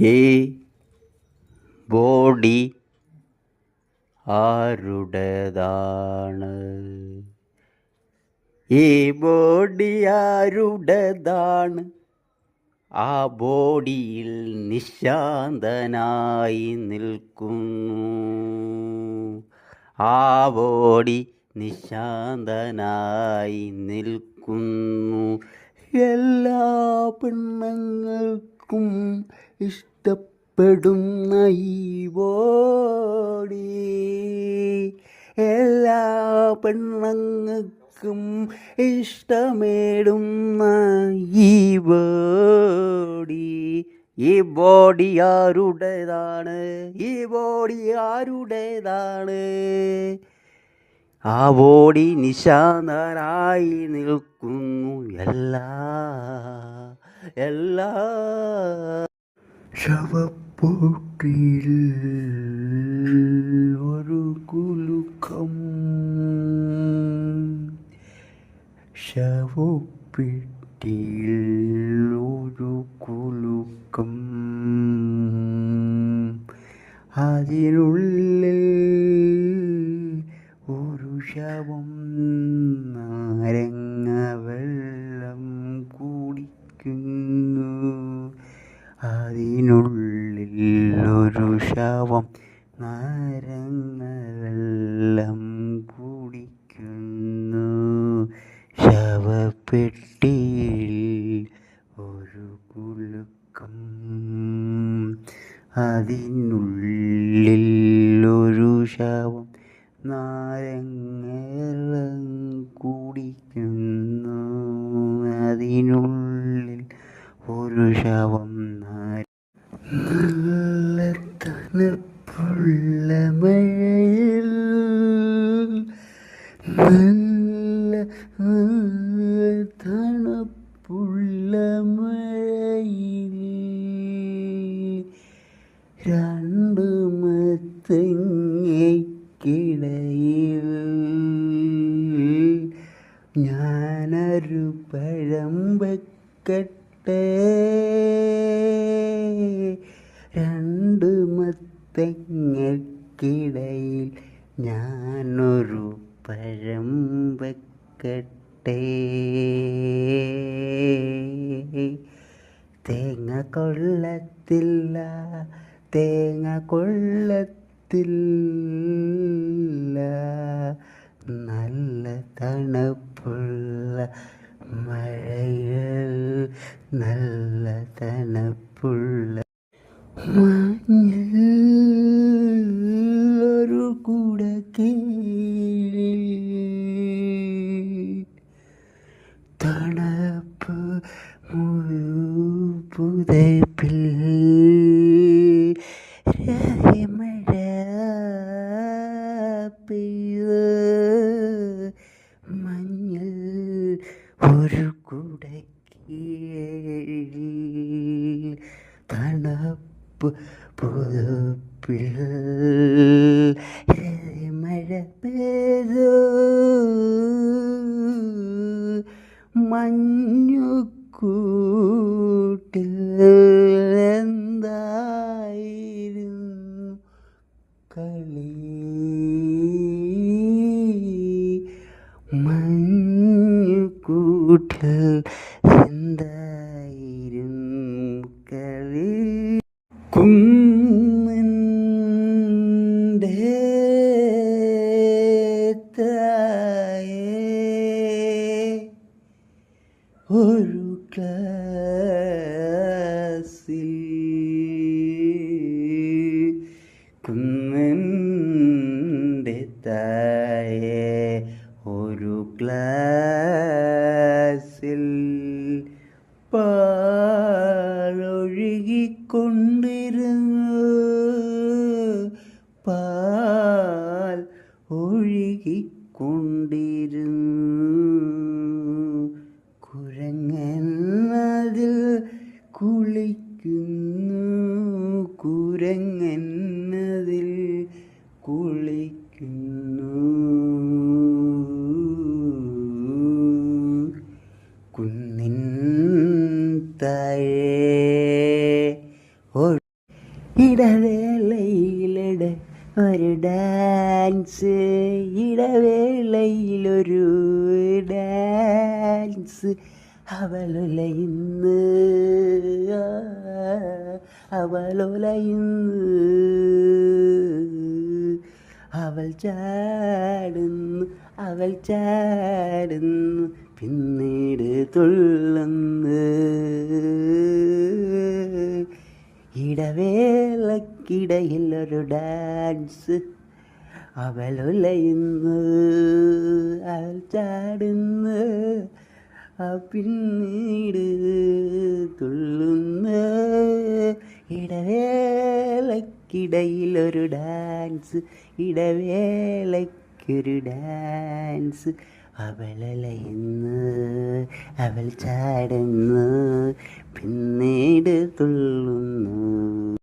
ഈ ബോഡി ആരുടേതാണ്? ഈ ബോഡി ആരുടേതാണ്? ആ ബോഡിയിൽ നിശാന്തനായി നിൽക്കുന്നു. ആ ബോഡി നിശാന്തനായി നിൽക്കുന്നു. എല്ലാ പെണ്ണുങ്ങൾക്കും ഇഷ്ടപ്പെടുന്ന ഈ ബോഡി എല്ലാ പെണ്ണങ്ങൾക്കും ഇഷ്ടമേടുന്ന ഈ ബോഡി ഈ ബോഡി ആരുടേതാണ്? ഈ ബോഡി ആരുടേതാണ്? ആ ബോഡി നിശാന്തനായി നിൽക്കുന്നു. എല്ലാ എല്ലാ. ശവപ്പൊട്ടിയിൽ ഒരു കുലുക്കം. ശവപ്പെട്ടിയിൽ ഒരു കുലുക്കം. അതിനുള്ളിൽ അതിനുള്ളിൽ ഒരു ശവം നാരങ്ങ വെള്ളം കുടിക്കുന്നു. ശവപ്പെട്ടിയിൽ ഒരു കുലുക്കം. അതിനുള്ളിൽ ഒരു ശവം നാരങ്ങളം കുടിക്കുന്നു. അതിനുള്ളിൽ ഒരു ശവം നാര നല്ല തണുപ്പുള്ള മഴയിൽ നല്ല തണുപ്പുള്ള മഴയിൽ രണ്ട് മത്തങ്ങയ്ക്കിടയിൽ ഞാനൊരു പഴം വെക്കട്ടെ? രണ്ട് മത്തങ്ങൾക്കിടയിൽ ഞാനൊരു പഴം വെക്കട്ടെ. തേങ്ങ കൊള്ളത്തില്ല തേങ്ങ കൊള്ളത്തില്ല. നല്ല തണുപ്പുള്ള മഴയിൽ നല്ല തണുപ്പുള്ള തണുപ്പ് പുതപ്പിൽ മഴ പെയ്ത് മഞ്ഞൾ ഒരു കുടക്കീഴിൽ തണുപ്പ് പുതപ്പിൽ മഴ പെയ്തു മഞ്ഞുകൂട്ടിൽ മഞ്ഞുകൂട്ടിൽ എന്തായിരുന്നു കളി കുന്നിന്റെ ഒരു ക്ലാസിൽ കുന്നിന്റെ താഴെ പാലൊഴുകിക്കൊണ്ടിരുന്നു പാൽ ഒഴുകിക്കൊണ്ടിരുന്നു. Dance ഇടവേളയിലൊരു dance. അവളുലയിന്ന് അവളുലയിന്ന് അവൾ ചാടുന്നു അവൾ ചാടുന്നു പിന്നീട് തുള്ളുന്നു. ഇടവേളക്കിടയിൽ ഒരു ഡാൻസ്. അവൾ ഉലയുന്നു അവൾ ചാടുന്നു പിന്നീട് തുള്ളുന്നു. ഇടവേളക്കിടയിലൊരു ഡാൻസ് ഇടവേളയ്ക്കൊരു ഡാൻസ്. അവളലയുന്നു അവൾ ചാടുന്നു പിന്നീട് തുള്ളുന്നു.